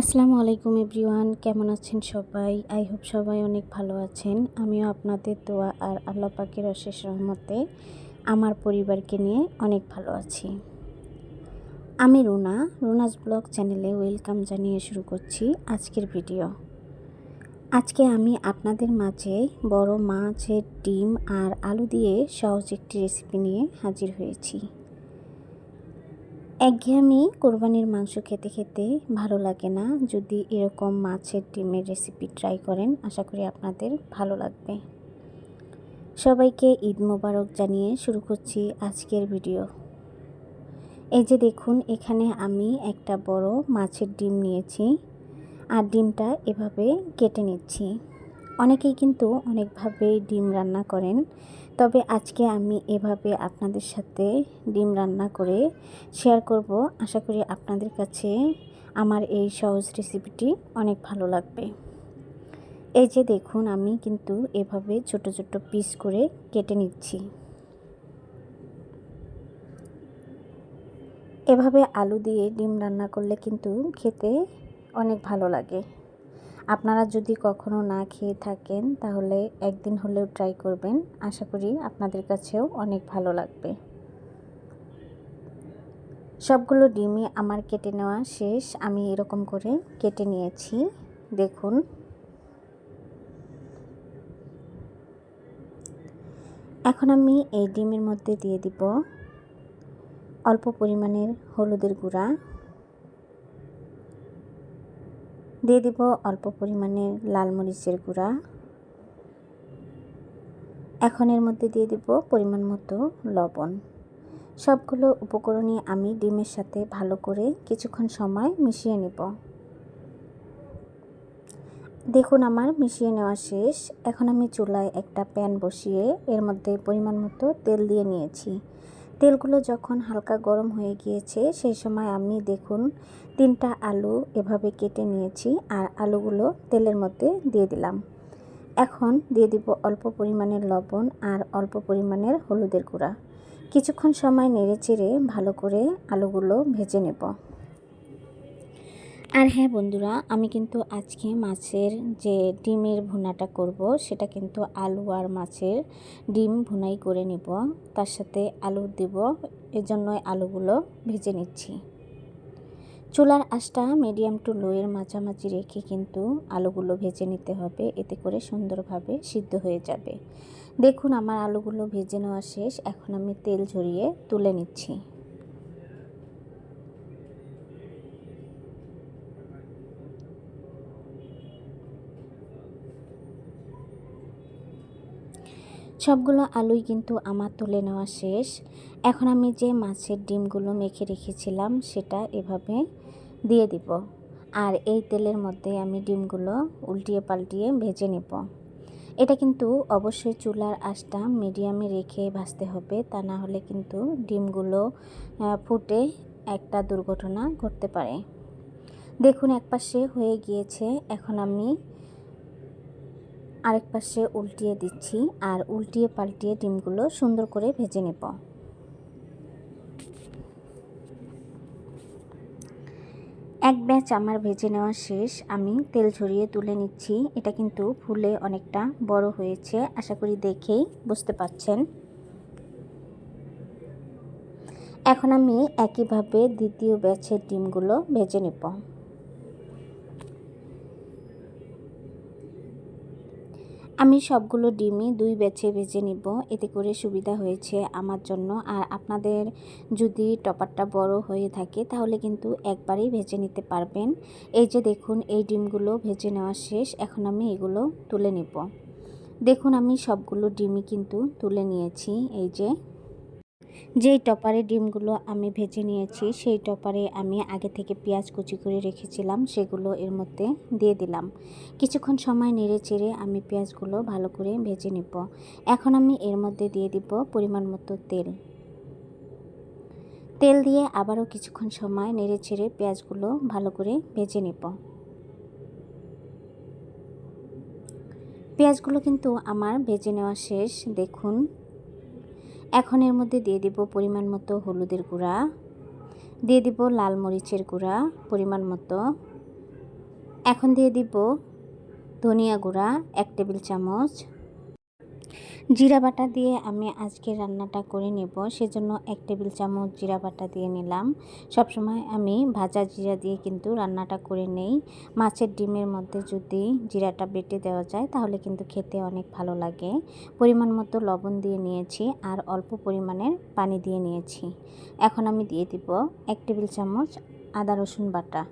আসসালামু আলাইকুম এভরিওয়ান, কেমন আছেন সবাই? আই হোপ সবাই অনেক ভালো আছেন। আমিও আপনাদের দোয়া আর আল্লাহ পাকের অশেষ রহমতে আমার পরিবারকে নিয়ে অনেক ভালো আছি। আমি রুনা, রুনাস ব্লগ চ্যানেলে ওয়েলকাম জানিয়ে শুরু করছি আজকের ভিডিও। আজকে আমি আপনাদের মাঝে বড় মাছের ডিম আর আলু দিয়ে সহজ একটি রেসিপি নিয়ে হাজির হয়েছি। একঘেয়েমি কোরবানির মাংস খেতে খেতে ভালো লাগে না। যদি এরকম মাছের ডিমের রেসিপি ট্রাই করেন, আশা করি আপনাদের ভালো লাগবে। সবাইকে ঈদ মোবারক জানিয়ে শুরু করছি আজকের ভিডিও এই যে দেখুন, এখানে আমি একটা বড় মাছের ডিম নিয়েছি। আর ডিমটা এভাবে কেটে নিচ্ছি। অনেকেই কিন্তু অনেকভাবে ডিম রান্না করেন। তবে আজকে আমি এভাবে আপনাদের সাথে ডিম রান্না করে শেয়ার করব। আশা করি আপনাদের কাছে আমার এই সহজ রেসিপিটি অনেক ভালো লাগবে। এই যে দেখুন, আমি কিন্তু এভাবে ছোট ছোট পিস করে কেটে নিচ্ছি। এভাবে আলু দিয়ে ডিম রান্না করলে কিন্তু খেতে অনেক ভালো লাগে। আপনারা যদি কখনো না খেয়ে থাকেন, তাহলে একদিন হলেও ট্রাই করবেন। আশা করি আপনাদের কাছেও অনেক ভালো লাগবে। সবগুলো ডিমই আমার কেটে নেওয়া শেষ। আমি এরকম করে কেটে নিয়েছি। দেখুন। এখন আমি এই ডিমের মধ্যে দিয়ে দিব অল্প পরিমাণের হলুদের গুঁড়া। দিয়ে দিব অল্প পরিমাণে লাল মরিচের গুঁড়া। এখন এর মধ্যে দিয়ে দিব পরিমাণ মতো লবণ। সবগুলো উপকরণই আমি ডিমের সাথে ভালো করে কিছুক্ষণ সময় মিশিয়ে নেব। দেখুন আমার মিশিয়ে নেওয়া শেষ। এখন আমি চুলায় একটা প্যান বসিয়ে এর মধ্যে পরিমাণ মতো তেল দিয়ে নিয়েছি। তেলগুলো যখন হালকা গরম হয়ে গিয়েছে, সেই সময় আমি দেখুন তিনটা আলু এভাবে কেটে নিয়েছি আর আলুগুলো তেলের মধ্যে দিয়ে দিলাম। এখন দিয়ে দিব অল্প পরিমাণের লবণ আর অল্প পরিমাণের হলুদের গুঁড়া। কিছুক্ষণ সময় নেড়ে চেড়ে ভালো করে আলুগুলো ভেজে নেব। আর হ্যাঁ বন্ধুরা, আমি কিন্তু আজকে মাছের যে ডিমের ভুনাটা করব, সেটা কিন্তু আলু আর মাছের ডিম ভুনাই করে নিব। তার সাথে আলু দেব, এজন্যই আলুগুলো ভেজে নিচ্ছি। চুলার আঁচটা মিডিয়াম টু লোয়ের মাঝামাঝি রেখে কিন্তু আলুগুলো ভেজে নিতে হবে, এতে করে সুন্দরভাবে সিদ্ধ হয়ে যাবে। দেখুন, আমার আলুগুলো ভেজে নেওয়া শেষ, এখন আমি তেল ঝরিয়ে তুলে নিচ্ছি। সবগুলো আলুই কিন্তু আমার তুলে নেওয়া শেষ। এখন আমি যে মাছের ডিমগুলো মেখে রেখেছিলাম, সেটা এভাবে দিয়ে দিব। আর এই তেলের মধ্যে আমি ডিমগুলো উল্টিয়ে পাল্টিয়ে ভেজে নেব। এটা কিন্তু অবশ্যই চুলার আঁচটা মিডিয়ামে রেখে ভাজতে হবে, তা না হলে কিন্তু ডিমগুলো ফুটে একটা দুর্ঘটনা ঘটতে পারে। দেখুন, একপাশে হয়ে গিয়েছে। এখন আমি আরেক পাশে উল্টিয়ে দিচ্ছি আর উল্টিয়ে পাল্টিয়ে ডিমগুলো সুন্দর করে ভেজে নেব। এক ব্যাচ আমার ভেজে নেওয়া শেষ, আমি তেল ঝরিয়ে তুলে নিচ্ছি। এটা কিন্তু ফুলে অনেকটা বড় হয়েছে, আশা করি দেখেই বুঝতে পাচ্ছেন। এখন আমি একইভাবে দ্বিতীয় ব্যাচের ডিমগুলো ভেজে নেব। আমি সবগুলো ডিমই দুই বেছে ভেজে নিব। এতে করে সুবিধা হয়েছে আমার জন্য। আর আপনাদের যদি টপারটা বড় হয়ে থাকে, তাহলে কিন্তু একবারেই ভেজে নিতে পারবেন। এই যে দেখুন, এই ডিমগুলো ভেজে নেওয়া শেষ। এখন আমি এগুলো তুলে নেব। দেখুন, আমি সবগুলো ডিমই কিন্তু তুলে নিয়েছি। এই যে যেই টপারে ডিমগুলো আমি ভেজে নিয়েছি, সেই টপারে আমি আগে থেকে পেঁয়াজ কুচি করে রেখেছিলাম, সেগুলো এর মধ্যে দিয়ে দিলাম। কিছুক্ষণ সময় নেড়ে চেড়ে আমি পেঁয়াজগুলো ভালো করে ভেজে নিব। এখন আমি এর মধ্যে দিয়ে দিব পরিমাণ মতো তেল। তেল দিয়ে আবারও কিছুক্ষণ সময় নেড়ে চেড়ে পেঁয়াজগুলো ভালো করে ভেজে নিব। পেঁয়াজগুলো কিন্তু আমার ভেজে নেওয়া শেষ। দেখুন এখন এর মধ্যে দিয়ে দিব পরিমাণ মতো হলুদের গুঁড়া। দিয়ে দিব লাল মরিচের গুঁড়া পরিমাণ মতো। এখন দিয়ে দিব ধনিয়া গুঁড়া, এক টেবিল চামচ। জিরা বাটা দিয়ে আমি আজকে রান্নাটা করে নেব। সেজন্য এক টেবিল চামচ জিরা বাটা দিয়ে নিলাম। সবসময় আমি ভাজা জিরা দিয়ে কিন্তু রান্নাটা করে নেই। মাছের ডিমের মধ্যে যদি জিরাটা বেটে দেওয়া যায়, তাহলে কিন্তু খেতে অনেক ভালো লাগে। পরিমাণ মতো লবণ দিয়ে নিয়েছি আর অল্প পরিমাণের পানি দিয়ে নিয়েছি। এখন আমি দিয়ে দিব এক টেবিল চামচ আদা রসুন বাটা।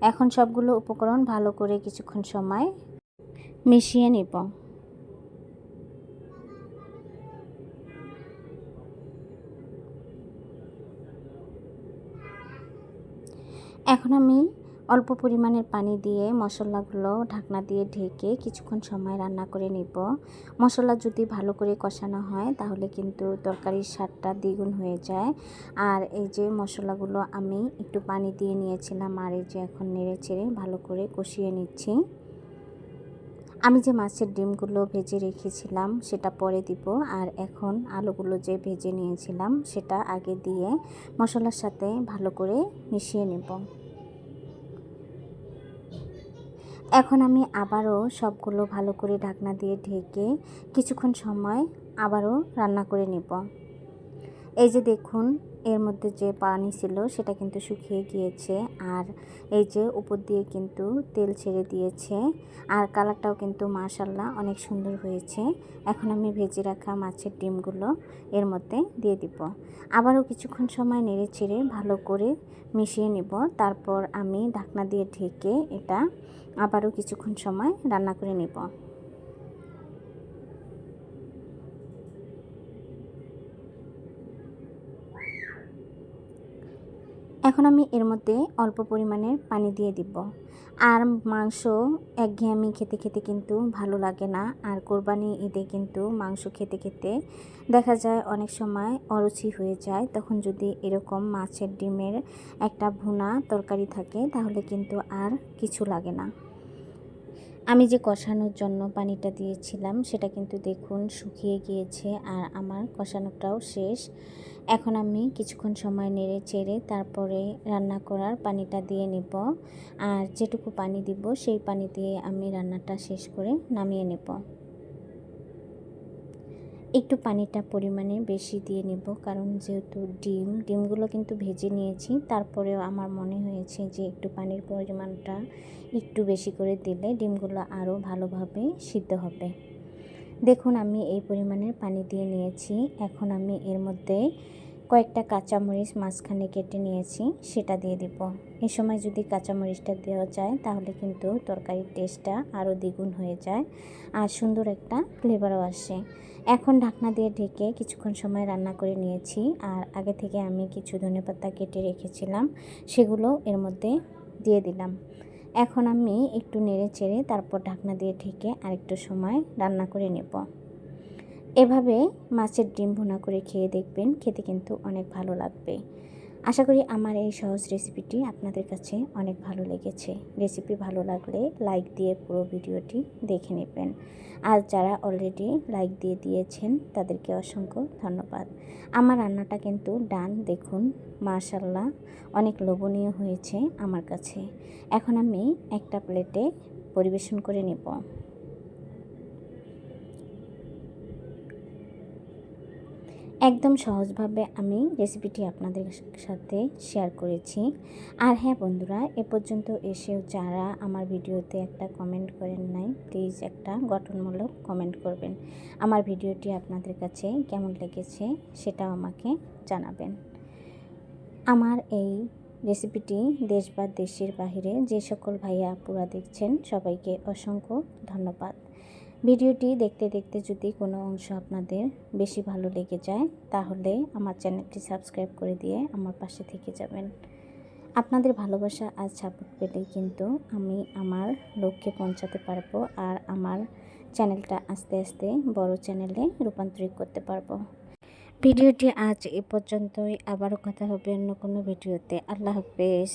এখন সবগুলো উপকরণ ভালো করে কিছুক্ষণ সময় মিশিয়ে নেব। এখন আমি অল্প পরিমাণের পানি দিয়ে মশলাগুলো ঢাকনা দিয়ে ঢেকে কিছুক্ষণ সময় রান্না করে নিব। মশলা যদি ভালো করে কষানো হয়, তাহলে কিন্তু তরকারির স্বাদটা দ্বিগুণ হয়ে যায়। আর এই যে মশলাগুলো আমি একটু পানি দিয়ে নিয়েছিলাম, আর এই যে এখন নেড়ে চেড়ে ভালো করে কষিয়ে নিচ্ছি। আমি যে মাছের ডিমগুলো ভেজে রেখেছিলাম, সেটা পরে দিব। আর এখন আলুগুলো যে ভেজে নিয়েছিলাম, সেটা আগে দিয়ে মশলার সাথে ভালো করে মিশিয়ে নেব। এখন আমি আবারও সবগুলো ভালো করে ঢাকনা দিয়ে ঢেকে কিছুক্ষণ সময় আবারও রান্না করে নেব। এই যে দেখুন, এর মধ্যে যে পানি ছিল সেটা কিন্তু শুকিয়ে গিয়েছে আর এই যে উপর দিয়ে কিন্তু তেল ছেড়ে দিয়েছে আর কালারটাও কিন্তু মাশাল্লাহ অনেক সুন্দর হয়েছে। এখন আমি ভেজে রাখা মাছের ডিমগুলো এর মধ্যে দিয়ে দিব। আবারও কিছুক্ষণ সময় নেড়ে ছেড়ে ভালো করে মিশিয়ে নিব। তারপর আমি ঢাকনা দিয়ে ঢেকে এটা আবারও কিছুক্ষণ সময় রান্না করে নেব। এখন আমি এর মধ্যে অল্প পরিমাণের পানি দিয়ে দিব। আর মাংস একঘেয়েমি খেতে খেতে কিন্তু ভালো লাগে না। আর কোরবানি ঈদে কিন্তু মাংস খেতে খেতে দেখা যায় অনেক সময় অরুচি হয়ে যায়। তখন যদি এরকম মাছের ডিমের একটা ভুনা তরকারি থাকে, তাহলে কিন্তু আর কিছু লাগে না। আমি যে কষানোর জন্য পানিটা দিয়েছিলাম, সেটা কিন্তু দেখুন শুকিয়ে গিয়েছে আর আমার কষানোটাও শেষ। এখন আমি কিছুক্ষণ সময় নেড়ে চেড়ে তারপরে রান্না করার পানিটা দিয়ে নেব আর যেটুকু পানি দিব, সেই পানি দিয়ে আমি রান্নাটা শেষ করে নামিয়ে নেব। একটু পানিটা পরিমাণে বেশি দিয়ে নেব। কারণ যেহেতু ডিম, ডিমগুলো কিন্তু ভেজে নিয়েছি। তারপরেও আমার মনে হয়েছে যে একটু পানির পরিমাণটা একটু বেশি করে দিলে ডিমগুলো আরও ভালোভাবে সিদ্ধ হবে। দেখুন, আমি এই পরিমাণের পানি দিয়ে নিয়েছি। এখন আমি এর মধ্যে কয়েকটা কাঁচামরিচ মাঝখানে কেটে নিয়েছি, সেটা দিয়ে দিব। এই সময় যদি কাঁচামরিচটা দেওয়া যায়, তাহলে কিন্তু তরকারির টেস্টটা আরও দ্বিগুণ হয়ে যায় আর সুন্দর একটা ফ্লেভারও আসে। এখন ঢাকনা দিয়ে ঢেকে কিছুক্ষণ সময় রান্না করে নিয়েছি আর আগে থেকে আমি কিছু ধনেপাতা কেটে রেখেছিলাম, সেগুলো এর মধ্যে দিয়ে দিলাম। এখন আমি একটু নেড়ে চেড়ে তারপর ঢাকনা দিয়ে ঢেকে আরেকটু সময় রান্না করে নেব। এভাবে মাছের ডিম ভুনা করে খেয়ে দেখবেন, খেতে কিন্তু অনেক ভালো লাগবে। আশা করি আমার এই সহজ রেসিপিটি আপনাদের কাছে অনেক ভালো লেগেছে। রেসিপি ভালো লাগলে লাইক দিয়ে পুরো ভিডিওটি দেখে নেবেন। আর যারা অলরেডি লাইক দিয়ে দিয়েছেন, তাদেরকে অসংখ্য ধন্যবাদ। আমার রান্নাটা কিন্তু ডান, দেখুন মাশাল্লাহ অনেক লোভনীয় হয়েছে আমার কাছে। এখন আমি একটা প্লেটে পরিবেশন করে নেব। একদম সহজভাবে আমি রেসিপিটি আপনাদের সাথে শেয়ার করেছি। আর হ্যাঁ বন্ধুরা, এ পর্যন্ত এসেও যারা আমার ভিডিওতে একটা কমেন্ট করেন নাই প্লিজ একটা গঠনমূলক কমেন্ট করবেন। আমার ভিডিওটি আপনাদের কাছে কেমন লেগেছে সেটাও আমাকে জানাবেন। আমার এই রেসিপিটি দেশ বা দেশের বাহিরে যে সকল ভাইয়া আপুরা দেখছেন, সবাইকে অসংখ্য ধন্যবাদ। ভিডিওটি দেখতে দেখতে যদি কোনো অংশ আপনাদের বেশি ভালো লেগে যায়, তাহলে আমার চ্যানেলটি সাবস্ক্রাইব করে দিয়ে আমার পাশে থেকে যাবেন। আপনাদের ভালোবাসা আর সাপোর্ট পেলেই কিন্তু আমি আমার লক্ষ্যে পৌঁছাতে পারব আর আমার চ্যানেলটা আস্তে আস্তে বড় চ্যানেলে রূপান্তরিত করতে পারব। ভিডিওটি আজ এ পর্যন্তই। আবারও কথা হবে অন্য কোনো ভিডিওতে। আল্লাহ হাফেজ।